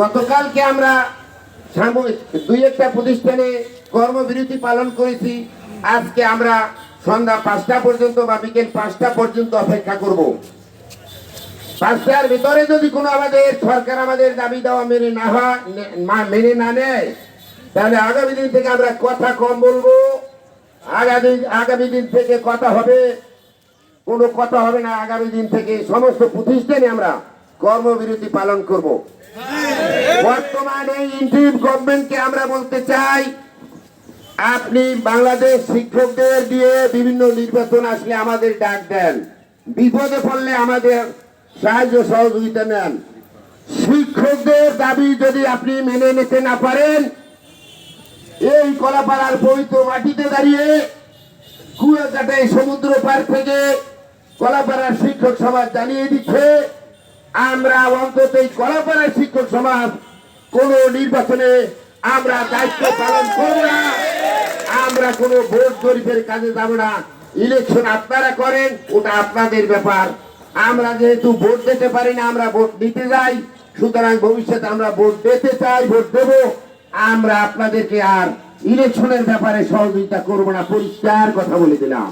গতকালকে আমরা দুই একটা প্রতিষ্ঠানে কর্মবিরতি পালন করেছি। আজকে আমরা সন্ধ্যা পাঁচটা পর্যন্ত বা বিকেল পাঁচটা পর্যন্ত অপেক্ষা করব। পাঁচটার ভিতরে যদি কোনো আমাদের সরকার আমাদের দাবি দেওয়া মেনে না হয় মেনে না নেয়, তাহলে আগামী দিন থেকে আমরা কথা কম বলব। আগামী আগামী দিন থেকে কথা হবে। কোনো কথা হবে না, আগামী দিন থেকে সমস্ত প্রতিষ্ঠানে আমরা কর্মবিরতি পালন করব। বর্তমানে ইন্ডিপ গভর্নমেন্টকে আমরা বলতে চাই, আপনি বাংলাদেশ শিক্ষকদের দিয়ে বিভিন্ন নির্বাচন আসলে আমাদের ডাক দেন। বিপদে পড়লে আমাদের সাহায্য সহযোগিতা নেন। শিক্ষকদের দাবি যদি আপনি মেনে নিতে না পারেন, এই কলাপাড়ার পবিত্র মাটিতে দাঁড়িয়ে কুয়াকাটায় সমুদ্র পার থেকে কলাপাড়ার শিক্ষক সমাজ জানিয়ে দিচ্ছে আমরা অন্তত এই কলাপাড়ার শিক্ষক সমাজ কোন নির্বাচনে আমরা দায়িত্ব পালন করব না। আমরা কোনো ভোট জরিপের কাজে যাব না। ইলেকশন আপনারা করেন ওটা আপনাদের ব্যাপার। আমরা যেহেতু ভোট দিতে পারি না আমরা ভোট দিতে যাই। সুতরাং ভবিষ্যতে আমরা ভোট দিতে চাই ভোট দেব। আমরা আপনাদেরকে আর ইলেকশনের ব্যাপারে সহযোগিতা করব না। পরিষ্কার কথা বলে দিলাম।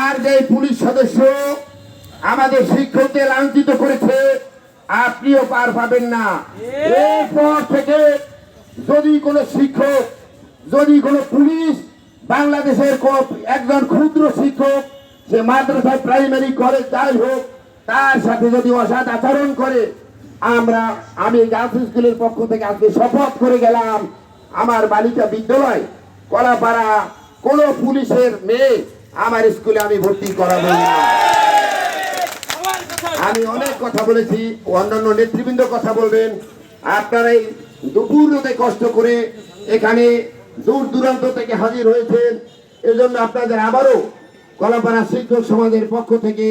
আর যে পুলিশ সদস্য আমাদের শিক্ষকদের লাঞ্ছিত করেছে আপনিও পার পাবেন না। এরপর থেকে যদি কোনো শিক্ষক যদি কোনো পুলিশ বাংলাদেশের একজন ক্ষুদ্র শিক্ষক সে মাদ্রাসায় প্রাইমারি কলেজ যাই হোক তার সাথে যদি অসৎ আচরণ করে আমরা আমি গার্লস স্কুলের পক্ষ থেকে আজকে শপথ করে গেলাম আমার বালিকা বিদ্যালয় কলাপাড়া কোন পুলিশের মেয়ে আমার স্কুলে আমি ভর্তি করাবো না। আমি অনেক কথা বলেছি, অন্যান্য নেতৃবৃন্দ কথা বলবেন। আপনারা এই দুপুর রাতে কষ্ট করে এখানে দূর দূরান্ত থেকে হাজির হয়েছেন। এজন্য আপনাদের আবারও কলাপাড়া শিক্ষক সমাজের পক্ষ থেকে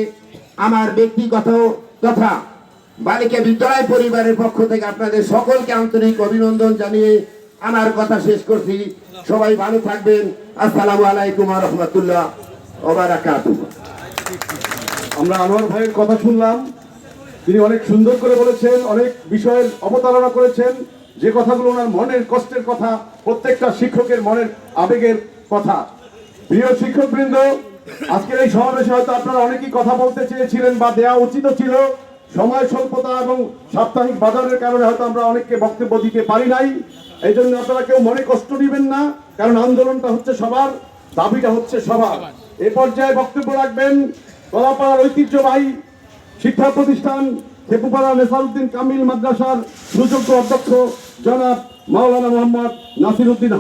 আমার ব্যক্তিগত তথা বালিকা বিদ্যালয় পরিবারের পক্ষ থেকে আপনাদের সকলকে আন্তরিক অভিনন্দন জানিয়ে আমার কথা শেষ করছি। সবাই ভালো থাকবেন। আসসালামু আলাইকুম রহমতুল্লাহ ওবারাকাতুহ আমরা আনোয়ার ভাইয়ের কথা শুনলাম। তিনি অনেক সুন্দর করে বলেছেন, অনেক বিষয়ের অবতারণা করেছেন। যে কথাগুলো ওনার মনের কষ্টের কথা, প্রত্যেকটা শিক্ষকের মনের আবেগের কথা। প্রিয় শিক্ষকবৃন্দ, আজকের এই সমাবেশে হয়তো আপনারা অনেকেই কথা বলতে চেয়েছিলেন বা দেওয়া উচিত ছিল। সময় স্বল্পতা এবং সাপ্তাহিক বাজারের কারণে হয়তো আমরা অনেককে বক্তব্য দিতে পারি নাই। এই জন্য আপনারা কেউ মনে কষ্ট নেবেন না, কারণ আন্দোলনটা হচ্ছে সবার, দাবিটা হচ্ছে সবার। এ পর্যায়ে বক্তব্য রাখবেন কলাপাড়ার ঐতিহ্যবাহী শিক্ষা প্রতিষ্ঠান খেপুপাড়া নেসারউদ্দিন কামিল মাদ্রাসার সুযোগ্য অধ্যক্ষ জনাব মাওলানা মোহাম্মদ নাসির উদ্দিন